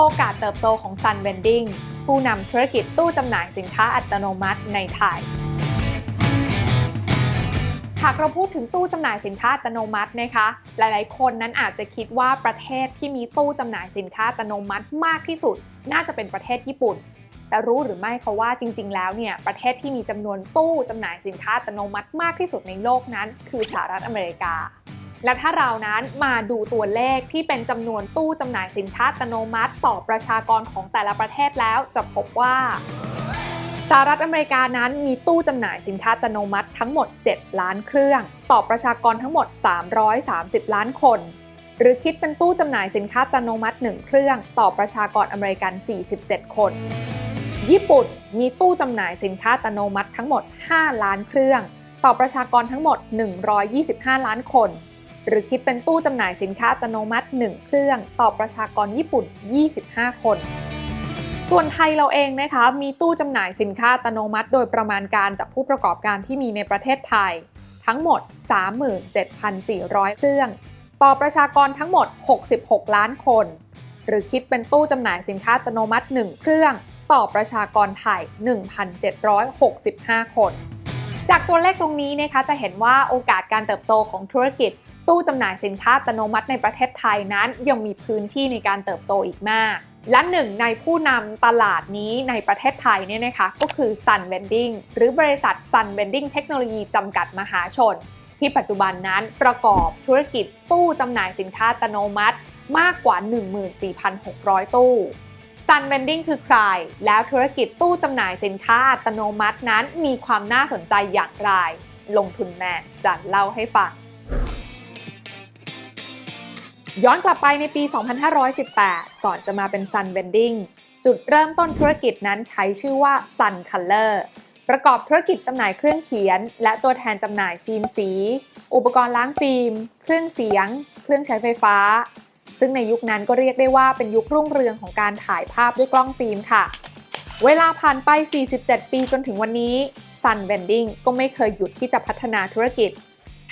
โอกาสเติบโตของ Sun Vending ผู้นำธุรกิจตู้จำหน่ายสินค้าอัตโนมัติในไทยหากเราพูดถึงตู้จำหน่ายสินค้าอัตโนมัตินะคะ หลายๆ คนนั้นอาจจะคิดว่าประเทศที่มีตู้จำหน่ายสินค้าอัตโนมัติมากที่สุด น่าจะเป็นประเทศญี่ปุ่น แต่รู้หรือไม่คะว่าจริง ๆ แล้วเนี่ยประเทศที่มีจำนวนตู้จำหน่ายสินค้าอัตโนมัติมากที่สุดในโลกนั้น คือสหรัฐอเมริกา และถ้าเรานั้นมาดูตัวเลขที่เป็นจำนวนตู้จำหน่ายสินค้าอัตโนมัติ ต่อประชากรของแต่ละประเทศแล้วจะพบว่าสหรัฐอเมริกานั้นมีตู้จำหน่ายสินค้าอัตโนมัติทั้งหมด 7 ล้านเครื่อง ต่อประชากรทั้งหมด 330 ล้านคน หรือคิดเป็นตู้จำหน่ายสินค้าอัตโนมัติ 1 เครื่อง ต่อประชากรอเมริกัน 47 คน ญี่ปุ่นมีตู้จำหน่ายสินค้าอัตโนมัติทั้งหมด 5 ล้านเครื่อง ต่อประชากรทั้งหมด 125 ล้านคน หรือคิดเป็นตู้จำหน่ายสินค้าอัตโนมัติ 1 เครื่อง ต่อประชากรญี่ปุ่น 25 คน ส่วนไทยเราเองนะคะ มีตู้จำหน่ายสินค้าอัตโนมัติ โดยประมาณการจากผู้ประกอบการที่มีในประเทศไทย ทั้งหมด 37,400 เครื่อง ต่อประชากรทั้งหมด 66 ล้านคน หรือคิดเป็นตู้จำหน่ายสินค้าอัตโนมัติ 1 เครื่อง ต่อประชากรไทย 1,765 คนจากตัวเลขตรงนี้นะคะจะเห็นว่าโอกาสการเติบโตของธุรกิจ ตู้จำหน่ายสินค้าอัตโนมัติในประเทศไทยนั้นยังมีพื้นที่ในการเติบโตอีกมาก และหนึ่งในผู้นำตลาดนี้ในประเทศไทยเนี่ยนะคะก็คือ Sun Vending หรือบริษัท Sun Vending เทคโนโลยีจำกัดมหาชน ที่ปัจจุบันนั้นประกอบธุรกิจตู้จำหน่ายสินค้าอัตโนมัติมากกว่า 14,600 ตู้ Sun Vending คือใคร แล้วธุรกิจตู้จำหน่ายสินค้าอัตโนมัตินั้นมีความน่าสนใจอย่างไร ลงทุนแมนจะเล่าให้ฟัง ย้อนกลับไปในปี 2518 ก่อนจะมาเป็น Sun Vending จุดเริ่มต้นธุรกิจนั้นใช้ชื่อว่า Sun Color ประกอบธุรกิจจำหน่ายเครื่องเขียน และตัวแทนจำหน่ายฟิล์มสี อุปกรณ์ล้างฟิล์ม เครื่องเสียง เครื่องใช้ไฟฟ้า ซึ่งในยุคนั้นก็เรียกได้ว่าเป็นยุครุ่งเรืองของการถ่ายภาพด้วยกล้องฟิล์มค่ะ เวลาผ่านไป 47 ปีจนถึงวันนี้ Sun Vending ก็ไม่เคยหยุดที่จะพัฒนาธุรกิจ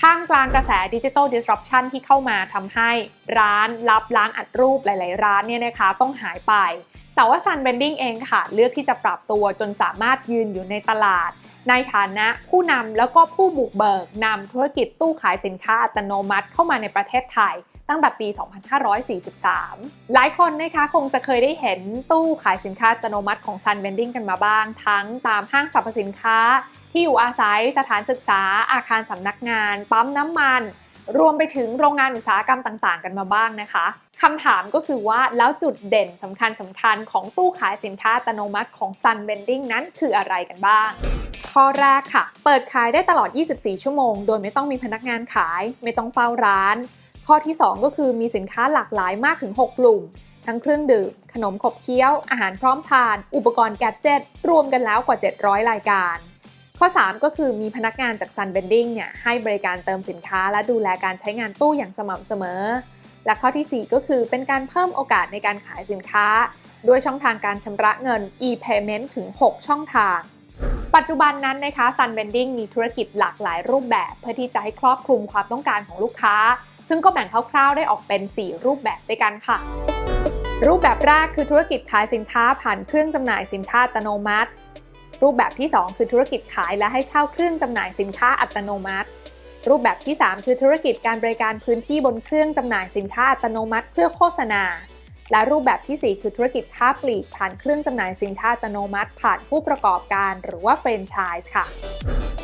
ท่ามกลางกระแสดิจิทัล disruption ที่เข้ามาทำให้ร้านรับล้างอัดรูปหลาย ๆ ร้านเนี่ยนะคะต้องหายไป แต่ว่า Sun Vending เองค่ะ เลือกที่จะปรับตัวจนสามารถยืนอยู่ในตลาด ในฐานะผู้นำแล้วก็ผู้บุกเบิกนำธุรกิจตู้ขายสินค้าอัตโนมัติเข้ามาในประเทศไทยตั้งแต่ปี 2543 หลายคนนะคะคงจะเคยได้เห็นตู้ขายสินค้าอัตโนมัติของ Sun Vending กันมาบ้าง ทั้งตามห้างสรรพสินค้าที่อยู่อาศัยสถานศึกษาอาคารสำนักงาน ปั๊มน้ำมัน รวมไปถึงโรงงานอุตสาหกรรมต่างๆ กันมาบ้างนะคะคำถามก็คือว่าแล้วจุดเด่นสำคัญสำคัญของตู้ขายสินค้าอัตโนมัติของ Sun Vending นั้นคืออะไรกันบ้าง ข้อแรกค่ะ เปิดขายได้ตลอด 24 ชั่วโมง โดยไม่ต้องมีพนักงานขาย ไม่ต้องเฝ้าร้าน ข้อที่ 2 ก็คือมีสินค้าหลากหลายมากถึง 6 กลุ่ม ทั้งเครื่องดื่ม ขนมขบเคี้ยว อาหารพร้อมทาน อุปกรณ์แกดเจิตรวมกันแล้วกว่า 700 รายการ ข้อ 3 ก็คือมีพนักงานจาก Sun Vending เนี่ยให้บริการเติมสินค้า และดูแลการใช้งานตู้อย่างสม่ำเสมอ และข้อที่ 4 ก็คือเป็นการเพิ่มโอกาสในการขายสินค้า ด้วยช่องทางการชำระเงิน e-payment ถึง 6 ช่องทาง ปัจจุบันนั้นนะคะ Sun Vending มีธุรกิจหลากหลายรูปแบบ เพื่อที่จะให้ครอบคลุมความต้องการของลูกค้า ซึ่งก็แบ่งคร่าวๆได้ออกเป็น 4 รูปแบบด้วยกันค่ะ รูปแบบแรกคือธุรกิจขายสินค้าผ่านเครื่องจำหน่ายสินค้าอัตโนมัติ รูปแบบที่ 2 คือธุรกิจขายและให้เช่าเครื่องจำหน่ายสินค้าอัตโนมัติ รูปแบบที่ 3 คือธุรกิจการบริการพื้นที่บนเครื่องจำหน่ายสินค้าอัตโนมัติเพื่อโฆษณา และรูปแบบที่ 4 คือธุรกิจค้าปลีกผ่านเครื่องจำหน่ายสินค้าอัตโนมัติ ผ่านผู้ประกอบการหรือว่าแฟรนไชส์ค่ะ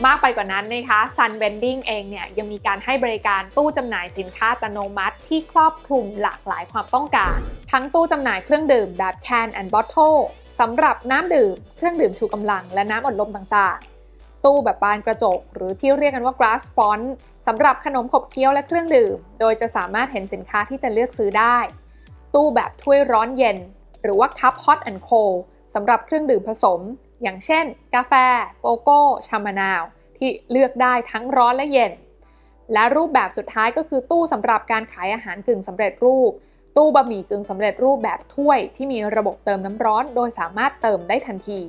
มากไปกว่านั้นนะคะ Sun Vending เองเนี่ยยังมีการให้บริการตู้จำหน่ายสินค้าอัตโนมัติ ที่ครอบคลุมหลากหลายความต้องการ ทั้งตู้จำหน่ายเครื่องดื่มแบบ can and bottle สำหรับน้ำดื่ม เครื่องดื่มชูกำลัง และน้ำอัดลมต่างๆ ตู้แบบบานกระจก หรือที่เรียกกันว่า glass font สำหรับขนมขบเคี้ยวและเครื่องดื่ม โดยจะสามารถเห็นสินค้าที่จะเลือกซื้อได้ ตู้แบบถ้วยร้อนเย็น หรือว่า cup hot and cold สำหรับเครื่องดื่มผสม อย่างเช่น กาแฟ โกโก้ ชามะนาว ที่เลือกได้ทั้งร้อนและเย็น และรูปแบบสุดท้ายก็คือตู้สำหรับการขายอาหารกึ่งสำเร็จรูป ตู้บะหมี่กึ่งสำเร็จรูปแบบถ้วยที่มีระบบเติมน้ำร้อน โดยสามารถเติมได้ทันที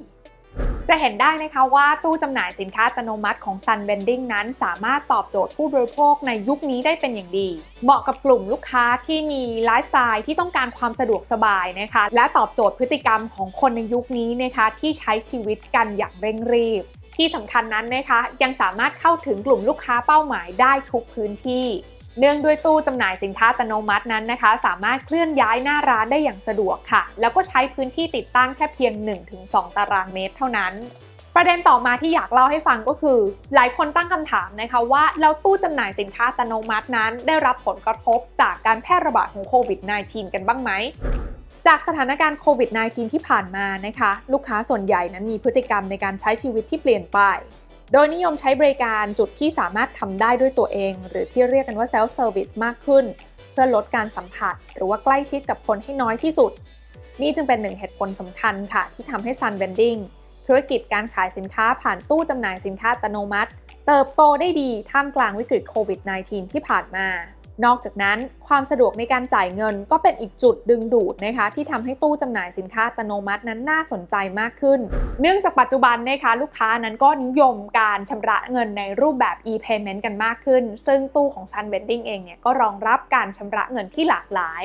จะเห็นได้นะคะว่าตู้จำหน่ายสินค้าอัตโนมัติของ Sun Vending นั้น สามารถตอบโจทย์ผู้บริโภคในยุคนี้ได้เป็นอย่างดี เหมาะกับกลุ่มลูกค้าที่มีไลฟ์สไตล์ที่ต้องการความสะดวกสบายนะคะ และตอบโจทย์พฤติกรรมของคนในยุคนี้นะคะที่ใช้ชีวิตกันอย่างเร่งรีบ ที่สำคัญนั้นนะคะยังสามารถเข้าถึงกลุ่มลูกค้าเป้าหมายได้ทุกพื้นที่ เนื่องด้วยตู้จำหน่ายสินค้าอัตโนมัตินั้นนะคะ สามารถเคลื่อนย้ายหน้าร้านได้อย่างสะดวกค่ะ แล้วก็ใช้พื้นที่ติดตั้งแค่เพียง 1-2 ตารางเมตรเท่านั้นประเด็นต่อมาที่อยากเล่าให้ฟังก็คือ หลายคนตั้งคำถามนะคะว่าแล้วตู้จำหน่ายสินค้าอัตโนมัตินั้น ได้รับผลกระทบจากการแพร่ระบาดของโควิด -19 กันบ้างไหม จากสถานการณ์โควิด -19 ที่ผ่านมานะคะ ลูกค้าส่วนใหญ่นั้นมีพฤติกรรมในการใช้ชีวิตที่เปลี่ยนไป โดยนิยมใช้บริการจุดที่สามารถทำได้ด้วยตัวเอง หรือที่เรียกกันว่า self service มากขึ้น เพื่อลดการสัมผัส หรือว่าใกล้ชิดกับคนให้น้อยที่สุด นี่จึงเป็นหนึ่งเหตุผลสำคัญค่ะ ที่ทำให้ Sun Vending ธุรกิจการขายสินค้าผ่านตู้จำหน่ายสินค้าอัตโนมัติ เติบโตได้ดีท่ามกลางวิกฤตโควิด -19 ที่ผ่านมา นอกจากนั้นความสะดวกในการจ่ายเงินก็เป็นอีกจุดดึงดูดนะคะที่ทำให้ตู้จำหน่ายสินค้าอัตโนมัตินั้นน่าสนใจมากขึ้น เนื่องจากปัจจุบันนะคะลูกค้านั้นก็นิยมการชำระเงินในรูปแบบ e-payment กันมากขึ้น ซึ่งตู้ของ Sun Vending เองเนี่ยก็รองรับการชำระเงินที่หลากหลาย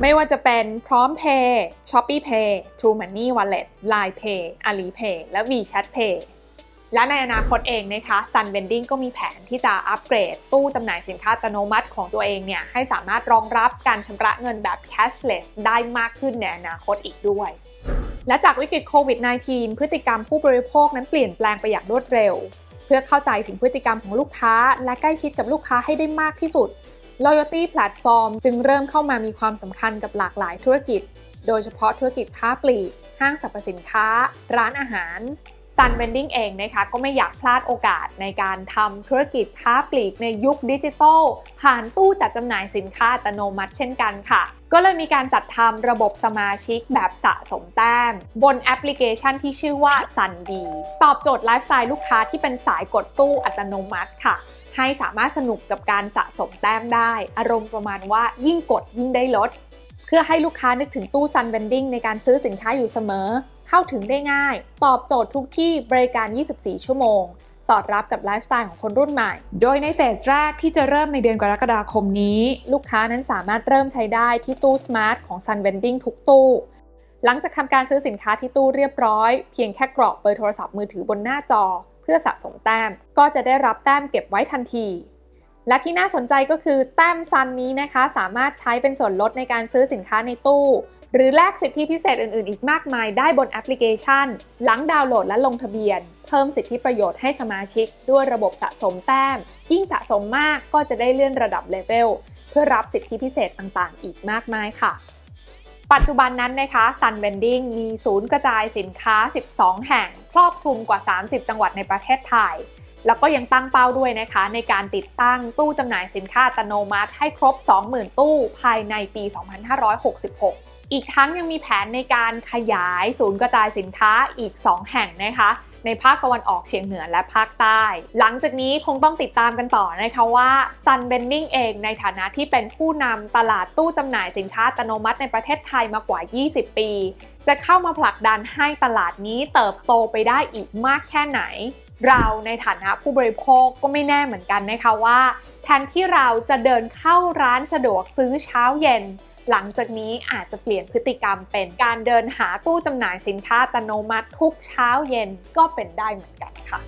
ไม่ว่าจะเป็นพร้อม Pay, Shopee Pay, True Money Wallet, Line Pay, Alipay และ WeChat Pay และในอนาคตเองนะคะ Sun Vending ก็มีแผนที่จะอัปเกรดตู้จำหน่ายสินค้าอัตโนมัติของตัวเองเนี่ยให้สามารถรองรับการชำระเงินแบบ cashless ได้มากขึ้นในอนาคตอีกด้วยและจากวิกฤตโควิด -19 พฤติกรรมผู้บริโภคนั้นเปลี่ยนแปลงไปอย่างรวดเร็ว เพื่อเข้าใจถึงพฤติกรรมของลูกค้า และใกล้ชิดกับลูกค้าให้ได้มากที่สุด Loyalty Platform จึงเริ่มเข้ามามีความสำคัญกับหลากหลายธุรกิจ โดยเฉพาะธุรกิจค้าปลีก ห้างสรรพสินค้า ร้านอาหาร Sun Vending เองนะคะก็ไม่อยากพลาดโอกาสในการทำธุรกิจค้าปลีกในยุคดิจิทัล ผ่านตู้จัดจำหน่ายสินค้าอัตโนมัติเช่นกันค่ะ ก็เลยมีการจัดทำระบบสมาชิกแบบสะสมแต้ม บนแอปพลิเคชันที่ชื่อว่า Sun D ตอบโจทย์ไลฟ์สไตล์ลูกค้าที่เป็นสายกดตู้อัตโนมัติค่ะให้สามารถสนุกกับการสะสมแต้มได้ อารมณ์ประมาณว่ายิ่งกดยิ่งได้ลด พื่อให้ลูกค้านึกถึงตู้ Sun Vending ในการซื้อสินค้าอยู่เสมอ เข้าถึงได้ง่าย ตอบโจทย์ทุกที่บริการ 24 ชั่วโมง สอดรับกับไลฟ์สไตล์ของคนรุ่นใหม่ โดยในเฟสแรกที่จะเริ่มในเดือนกรกฎาคมนี้ ลูกค้านั้นสามารถเริ่มใช้ได้ที่ตู้ Smart ของ Sun Vending ทุกตู้ หลังจากทำการซื้อสินค้าที่ตู้เรียบร้อย เพียงแค่กรอกเบอร์โทรศัพท์มือถือบนหน้าจอ เพื่อสะสมแต้ม ก็จะได้รับแต้มเก็บไว้ทันที และที่น่าสนใจก็คือแต้มซันนี้นะคะ สามารถใช้เป็นส่วนลดในการซื้อสินค้าในตู้ หรือแลกสิทธิพิเศษอื่น ๆ อีกมากมายได้บนแอปพลิเคชัน หลังดาวน์โหลดและลงทะเบียน เพิ่มสิทธิประโยชน์ให้สมาชิก ด้วยระบบสะสมแต้ม ยิ่งสะสมมากก็จะได้เลื่อนระดับเลเวลเพื่อรับสิทธิพิเศษต่างๆ อีกมากมายค่ะ ปัจจุบันนั้นนะคะ Sun Vending มีศูนย์กระจายสินค้า 12 แห่ง ครอบคลุมกว่า 30 จังหวัดในประเทศไทย แล้วก็ยังตั้งเป้าด้วยนะคะ ในการติดตั้งตู้จำหน่ายสินค้าอัตโนมัติให้ครบ 20,000 ตู้ภายในปี 2566 อีกทั้งยังมีแผนในการขยายศูนย์กระจายสินค้าอีก 2 แห่งนะคะ ในภาคตะวันออกเฉียงเหนือและภาคใต้ หลังจากนี้คงต้องติดตามกันต่อนะคะว่า Sun Vending เองในฐานะที่เป็นผู้นำตลาดตู้จำหน่ายสินค้าอัตโนมัติในประเทศไทยมากว่า 20 ปี จะเข้ามาผลักดันให้ตลาดนี้เติบโตไปได้อีกมากแค่ไหน เราในฐานะผู้บริโภคก็ไม่แน่เหมือนกันนะคะว่า แทนที่เราจะเดินเข้าร้านสะดวกซื้อเช้าเย็น หลังจากนี้อาจจะเปลี่ยนพฤติกรรมเป็นการเดินหาตู้จำหน่ายสินค้าอัตโนมัติทุกเช้าเย็นก็เป็นได้เหมือนกันค่ะ